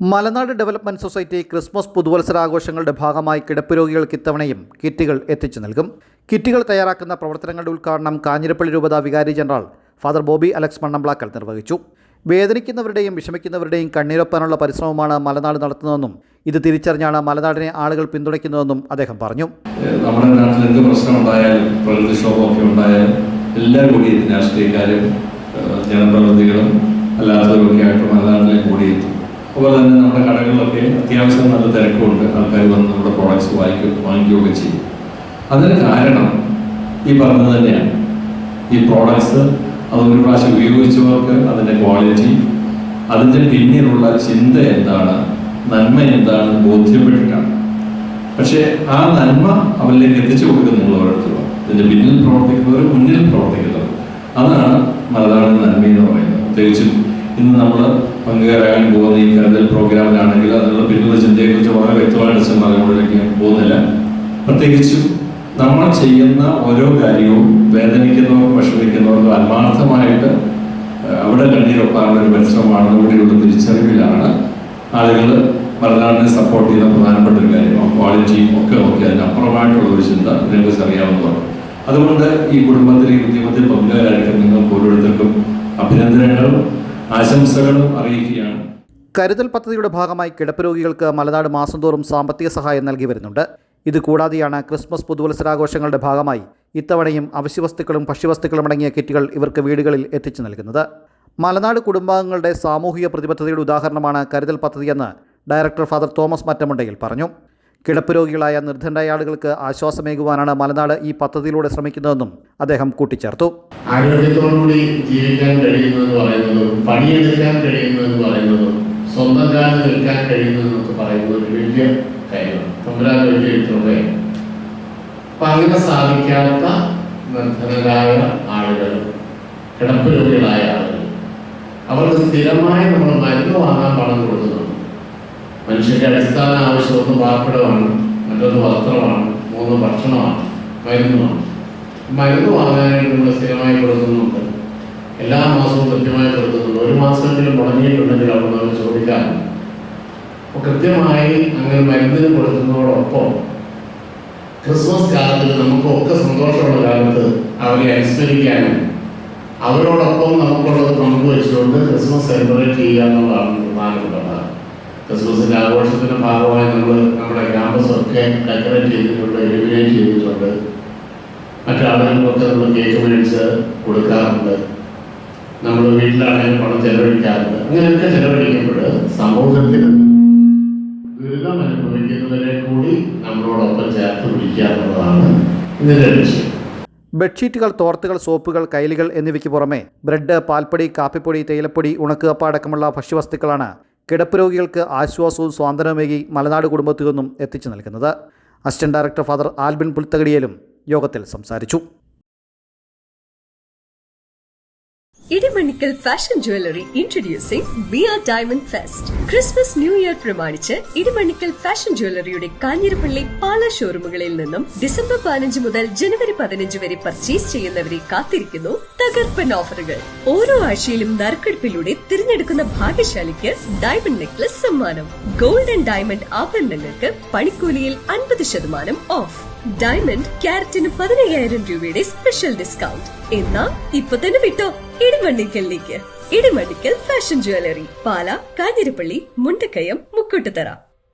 മലനാട് development society Christmas പുതുവത്സരാഘോഷങ്ങളുടെ ഭാഗമായി കിടപ്പ് രോഗികൾക്ക് ഇത്തവണയും കിറ്റുകൾ എത്തിച്ചു നൽകും. കിറ്റുകൾ തയ്യാറാക്കുന്ന പ്രവർത്തനങ്ങളുടെ ഉദ്ഘാടനം കാഞ്ഞിരപ്പള്ളി രൂപത വികാരി general father Bobby Alex Mannamplackal നിർവഹിച്ചു. വേദനിക്കുന്നവരുടെയും വിഷമിക്കുന്നവരുടെയും കണ്ണീരൊപ്പാനുള്ള പരിശ്രമമാണ് മലനാട് നടത്തുന്നതെന്നും ഇത് തിരിച്ചറിഞ്ഞാണ് മലനാടിനെ ആളുകൾ പിന്തുണയ്ക്കുന്നതെന്നും അദ്ദേഹം പറഞ്ഞു. നമ്മുടെ നാട്ടിൽ എന്ത് പ്രശ്നമുണ്ടായാലും പ്രകൃതിക്ഷോഭമൊക്കെ ഉണ്ടായാലും എല്ലാവരും കൂടി രാഷ്ട്രീയക്കാരും ജനപ്രതിനിധികളും അല്ലാത്തവരൊക്കെ ആയിട്ട് മലനാട്ടിലേക്ക് കൂടിയെത്തും അതുപോലെ തന്നെ നമ്മുടെ കടകളിലൊക്കെ അത്യാവശ്യം നല്ല തിരക്കുണ്ട്. ആൾക്കാർ വന്ന് നമ്മുടെ പ്രോഡക്ട്സ് വാങ്ങിക്കും വാങ്ങിക്കുകയൊക്കെ ചെയ്യും. അതിന് കാരണം ഈ പറഞ്ഞത് തന്നെയാണ്. ഈ പ്രോഡക്ട്സ് അതൊരു പ്രാവശ്യം ഉപയോഗിച്ചവർക്ക് അതിന്റെ ക്വാളിറ്റി അതിന്റെ പിന്നിലുള്ള ചിന്ത എന്താണ് നന്മ എന്താണെന്ന് ബോധ്യപ്പെട്ടിട്ടാണ്. പക്ഷേ ആ നന്മ അവരിലേക്ക് എത്തിച്ചു കൊടുക്കുന്ന നിങ്ങൾ ഓരോരുത്തരും. ഇതിന്റെ പിന്നിൽ പ്രവർത്തിക്കുന്നവർ മുന്നിൽ പ്രവർത്തിക്കുന്നവർ അതാണ് മലയാളം നന്മ എന്ന് പറയുന്നത്. പ്രത്യേകിച്ചും ഇന്ന് നമ്മൾ പങ്കുകാരാകാൻ പോകുന്ന ഈ കരുതൽ പ്രോഗ്രാമിലാണെങ്കിൽ അതിനുള്ള പിന്നിലുള്ള ചിന്തയെക്കുറിച്ച് വളരെ വ്യക്തമായിട്ട് സമ്മാനങ്ങളിലേക്ക് ഞാൻ പോകുന്നില്ല. പ്രത്യേകിച്ചും നമ്മൾ ചെയ്യുന്ന ഓരോ കാര്യവും വേദനിക്കുന്നവർക്കും വിഷമിക്കുന്നവർക്കും ആത്മാർത്ഥമായിട്ട് അവിടെ കണ്ണീരൊപ്പാനുള്ള ഒരു പരിശ്രമമാണെന്ന് കൂടിയുള്ള തിരിച്ചറിവിലാണ്. ആളുകൾ മലനാടിനെ സപ്പോർട്ട് ചെയ്യുന്ന പ്രധാനപ്പെട്ട ഒരു കാര്യം ക്വാളിറ്റിയും ഒക്കെ ഒക്കെ അതിനപ്പുറമായിട്ടുള്ള ഒരു ചിന്ത ഇതിനെക്കുറിച്ച് അറിയാവുന്നതാണ് അതുകൊണ്ട് ഈ കുടുംബത്തിൽ ഈ ഉദ്യമത്തിൽ പങ്കുകാരായിരിക്കും നിങ്ങൾക്ക് ഓരോരുത്തർക്കും അഭിനന്ദനങ്ങളും. ആശംസകളും അറിയിക്കുകയാണ്. കരുതൽ പദ്ധതിയുടെ ഭാഗമായി കിടപ്പ് രോഗികൾക്ക് മലനാട് മാസം തോറും സാമ്പത്തിക സഹായം നൽകി വരുന്നുണ്ട്. ഇത് കൂടാതെയാണ് ക്രിസ്മസ് പുതുവത്സരാഘോഷങ്ങളുടെ ഭാഗമായി ഇത്തവണയും അവശ്യവസ്തുക്കളും ഭക്ഷ്യവസ്തുക്കളും അടങ്ങിയ കിറ്റുകൾ ഇവർക്ക് വീടുകളിൽ എത്തിച്ചു നൽകുന്നത്. മലനാട് കുടുംബാംഗങ്ങളുടെ സാമൂഹിക പ്രതിബദ്ധതയുടെ ഉദാഹരണമാണ് കരുതൽ പദ്ധതിയെന്ന് ഡയറക്ടർ ഫാദർ തോമസ് മറ്റമുണ്ടയിൽ പറഞ്ഞു. കിടപ്പ് രോഗികളായ നിർദ്ധനരായാളുകൾക്ക് ആശ്വാസമേകുവാനാണ് മലനാട് ഈ പദ്ധതിയിലൂടെ ശ്രമിക്കുന്നതെന്നും അദ്ദേഹം കൂട്ടിച്ചേർത്തു. ആരോഗ്യത്തോടുകൂടി ജീവിക്കാൻ കഴിയുന്നതെന്ന് പറയുന്നതും പണിയെടുക്കാൻ കഴിയുന്നതെന്ന് പറയുന്നതും സ്വന്തം കാലിൽ നിൽക്കാൻ കഴിയുന്നതെന്നൊക്കെ പറയുന്നത് ഒരു വലിയ കാര്യമാണ്. തമ്പുരാൻ വലിയ കൃപയാണ് അപ്പൊ അങ്ങനെ സാധിക്കാത്ത നിർദ്ധനരായ ആളുകൾ കിടപ്പ് രോഗികളായ ആളുകൾ അവർക്ക് സ്ഥിരമായി നമ്മൾ മരുന്ന് വാങ്ങാൻ പണം കൊടുക്കുന്നുണ്ട്. മനുഷ്യന്റെ അടിസ്ഥാന ആവശ്യം ഒന്ന് പാർപ്പിടമാണ് മറ്റൊന്ന് വസ്ത്രമാണ് മൂന്ന് ഭക്ഷണമാണ് മരുന്നുമാണ്. മരുന്ന് വാങ്ങാനായിട്ട് നമ്മൾ സ്ഥിരമായി കൊടുക്കുന്നുണ്ട്. എല്ലാ മാസവും കൃത്യമായി കൊടുക്കുന്നുണ്ട്. ഒരു മാസത്തിലും മുടങ്ങിയിട്ടുണ്ടെങ്കിൽ അവിടെ നമ്മൾ ചോദിക്കാറുണ്ട്. അപ്പോൾ കൃത്യമായി അങ്ങനെ മരുന്നിന് കൊടുക്കുന്നതോടൊപ്പം ക്രിസ്മസ് കാലത്തിൽ നമുക്കൊക്കെ സന്തോഷമുള്ള കാലത്ത് അവരെ അനുസ്മരിക്കാനും അവരോടൊപ്പം നമുക്കുള്ളത് പങ്കുവെച്ചുകൊണ്ട് ക്രിസ്മസ് സെലിബ്രേറ്റ് ചെയ്യുക എന്നുള്ളതാണ് പ്രധാനപ്പെട്ട ക്രിസ്മസിന്റെ ആഘോഷത്തിന്റെ ഭാഗമായി നമ്മൾ നമ്മുടെ ക്യാമ്പസ് ഒക്കെ ഡെക്കറേറ്റ് ചെയ്തിട്ടുണ്ട് ഇലുമിനേറ്റ് ചെയ്തിട്ടുണ്ട്. മറ്റാളുകൾക്കൊക്കെ നമ്മൾ കേക്ക് മേടിച്ച് കൊടുക്കാറുണ്ട്. നമ്മൾ വീട്ടിലാണെങ്കിലും പണം ചെലവഴിക്കാറുണ്ട്. അങ്ങനെയൊക്കെ ചെലവഴിക്കുമ്പോൾ സമൂഹത്തിൽ ദുരിതം അനുഭവിക്കുന്നവരെ കൂടി നമ്മളോടൊപ്പം ചേർത്ത് പിടിക്കുക എന്നുള്ളതാണ് ഇതിന്റെ ലക്ഷ്യം. ബെഡ്ഷീറ്റുകൾ തോർത്തുകൾ സോപ്പുകൾ കൈലികൾ എന്നിവയ്ക്ക് പുറമെ ബ്രെഡ് പാൽപ്പൊടി കാപ്പിപ്പൊടി തേയിലപ്പൊടി ഉണക്കുകപ്പ അടക്കമുള്ള ഭക്ഷ്യവസ്തുക്കളാണ് കിടപ്പ് രോഗികൾക്ക് ആശ്വാസവും സ്വാതന്ത്ര്യമേകി മലനാട് കുടുംബത്തിൽ നിന്നും എത്തിച്ചു നൽകുന്നത്. അസിസ്റ്റന്റ് ഡയറക്ടർ ഫാദർ ആൽബിൻ പുൽത്തകടിയലും യോഗത്തിൽ സംസാരിച്ചു. Idimannickal fashion jewellery introducing bear diamond fest. Christmas new year പ്രമാണിച്ച് ഇടിമണിക്കൽ ഫാഷൻ ജ്വല്ലറിയുടെ കാഞ്ഞിരപ്പള്ളി പാല ഷോറൂമുകളിൽ നിന്നും ഡിസംബർ പതിനഞ്ച് മുതൽ ജനുവരി പതിനഞ്ച് വരെ പർച്ചേസ് ചെയ്യുന്നവരെ കാത്തിരിക്കുന്നു തകർപ്പൻ ഓഫറുകൾ. ഓരോ ആഴ്ചയിലും നറുക്കെടുപ്പിലൂടെ തിരഞ്ഞെടുക്കുന്ന ഭാഗ്യശാലിക്ക് ഡയമണ്ട് നെക്ലസ് സമ്മാനം. ഗോൾഡൻ ഡയമണ്ട് ആഭരണങ്ങൾക്ക് പണിക്കൂലിയിൽ അൻപത് ശതമാനം ഓഫ് ഡയമണ്ട് ക്യാരറ്റിന് പതിനയ്യായിരം രൂപയുടെ സ്പെഷ്യൽ ഡിസ്കൗണ്ട് എന്നാ ഇപ്പൊ തന്നെ വിട്ടോ. ഇടിമണ്ണിക്കലിലേക്ക്. Idimannickal fashion jewellery Pala Kanjirappally Mundakayam Mukkoottuthara.